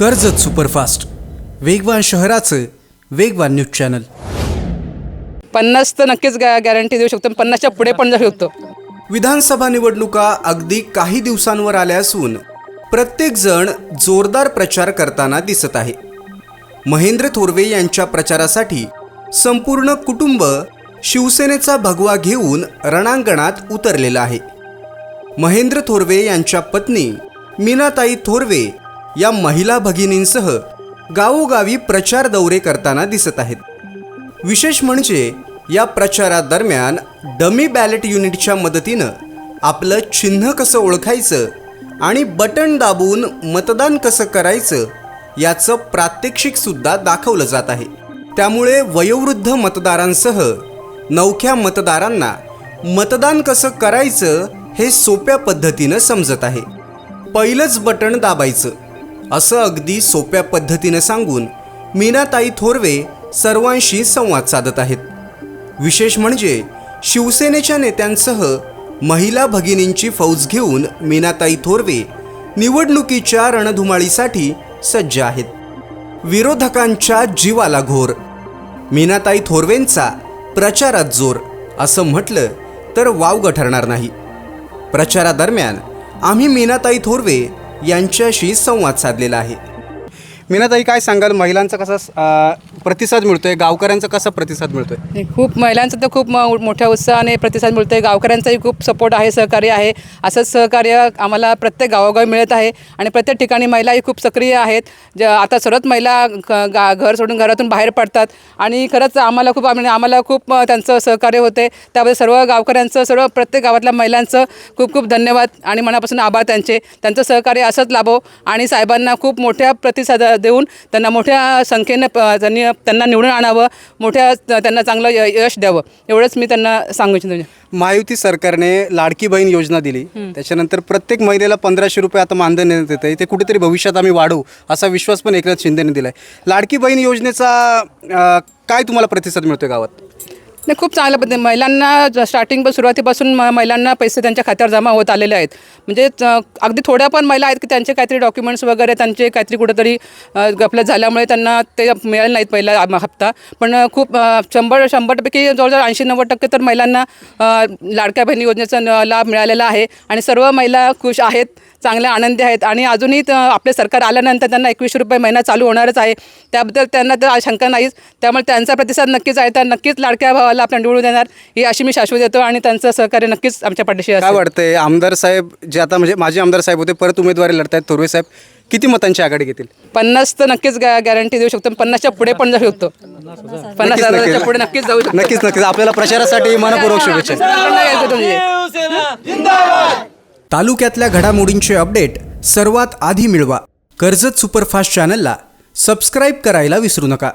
Karjat superfast. वेगवान शहराचं वेगवान न्यूज चॅनल. पन्नास तर नक्कीच गॅ गॅरंटी देऊ शकतो पन्नासच्या पुढे पण जाऊ शकतो. विधानसभा निवडणुका अगदी काही दिवसांवर आल्या असून प्रत्येकजण जोरदार प्रचार करताना दिसत आहे. महेंद्र थोरवे यांच्या प्रचारासाठी संपूर्ण कुटुंब शिवसेनेचा भगवा घेऊन रणांगणात उतरलेलं आहे. महेंद्र थोरवे यांच्या पत्नी मीनाताई थोरवे या महिला भगिनींसह गावोगावी प्रचार दौरे करताना दिसत आहेत. विशेष म्हणजे या प्रचारादरम्यान डमी बॅलेट युनिटच्या मदतीनं आपलं चिन्ह कसं ओळखायचं आणि बटन दाबून मतदान कसं करायचं याचं प्रात्यक्षिकसुद्धा दाखवलं जात आहे. त्यामुळे वयोवृद्ध मतदारांसह नवख्या मतदारांना मतदान कसं करायचं हे सोप्या पद्धतीनं समजत आहे. पहिलंच बटण दाबायचं. असं अगदी सोप्या पद्धतीनं सांगून मीनाताई थोरवे सर्वांशी संवाद साधत आहेत. विशेष म्हणजे शिवसेनेच्या नेत्यांसह महिला भगिनींची फौज घेऊन मीनाताई थोरवे निवडणुकीच्या रणधुमाळीसाठी सज्ज आहेत. विरोधकांच्या जीवाला घोर. मीनाताई थोरवेंचा प्रचारात जोर असं म्हटलं तर वावगं ठरणार नाही. प्रचारादरम्यान आम्ही मीनाताई थोरवे यांच्याशी संवाद साधलेला आहे. मीनाताई काय सांगाल? महिलांचा कसा अ, प्रतिसाद मिळतोय? गावकऱ्यांचा कसा प्रतिसाद मिळतोय? आणि खूप महिलांचा तर खूप म- मोठ्या उत्साहाने प्रतिसाद मिळतो आहे गावकऱ्यांचाही खूप सपोर्ट आहे सहकार्य आहे. असंच सहकार्य आम्हाला प्रत्येक गावोगावी मिळत आहे आणि प्रत्येक ठिकाणी महिलाही खूप सक्रिय आहेत. ज आता सर्वच महिला ग- गा घर सोडून घरातून बाहेर पडतात आणि खरंच आम्हाला खूप आम्ही- आम्हाला खूप अ, त्यांचं सहकार्य होते. त्याबद्दल सर्व गावकऱ्यांचं सर्व प्रत्येक गावातल्या महिलांचं खूप खूप धन्यवाद आणि मनापासून आभार त्यांचे. त्यांचं सहकार्य असंच लाभो आणि साहेबांना खूप मोठ्या प्रतिसाद देऊन त्यांना मोठ्या संख्येनं त्यांनी त्यांना निवडून आणावं मोठ्या त्यांना चांगलं यश द्यावं एवढंच मी त्यांना सांगू इच्छितो. महायुती सरकारने लाडकी बहीण योजना दिली. त्याच्यानंतर प्रत्येक महिलेला पंधराशे रुपये आता मानधन देण्यात येतं ते कुठेतरी भविष्यात आम्ही वाढवू असा विश्वास पण एकनाथ शिंदेने दिलाय. लाडकी बहीण योजनेचा काय तुम्हाला प्रतिसाद मिळतोय गावात? नाही खूप चांगल्या पद्धतीने महिलांना ज- स्टार्टिंग सुरुवातीपासून म- महिलांना पैसे त्यांच्या खात्यावर जमा होत आलेले आहेत. म्हणजे अगदी थोड्या पण महिला आहेत की त्यांचे काहीतरी डॉक्युमेंट्स वगैरे त्यांचे काहीतरी कुठेतरी गपलत गफलत झाल्यामुळे त्यांना ते मिळाले नाहीत पहिला हप्ता. पण खूप शंभर शंभर शंभरपैकी जवळजवळ ऐंशी नव्वद टक्के तर महिलांना लाडक्या बहिणी योजनेचा लाभ मिळालेला आहे. आणि सर्व महिला खुश आहेत चांगल्या आनंदी आहेत. आणि अजूनही आपले सरकार आल्यानंतर त्यांना एकवीसशे रुपये महिना चालू होणारच आहे. त्याबद्दल त्यांना तर शंका नाहीच. त्यामुळे त्यांचा प्रतिसाद नक्कीच आहे. तर नक्कीच लाडक्या भावाला आपल्या निवडून देणार ही अशी मी शाश्वत देतो आणि त्यांचं सहकार्य नक्कीच आमच्या पाठीशी काय वाटतंय आमदार साहेब जे आता म्हणजे माजी आमदार साहेब होते परत उमेदवारी लढतायत थोरवे साहेब किती मतांची आघाडी घेतील? पन्नास तर नक्कीच गॅरंटी देऊ शकतो पन्नासच्या पुढे पण जाऊ शकतो. पन्नास नक्कीच, हजाराच्या नक्कीच. पुढे नक्कीच जाऊ शकतो. नक्कीच नक्कीच. आपल्याला प्रचारासाठी मनपूर्वक शुभेच्छा. तालुक्यातल्या घडामोडींचे अपडेट सर्वात आधी मिळवा. कर्जत सुपरफास्ट चॅनलला सबस्क्राईब करायला विसरू नका.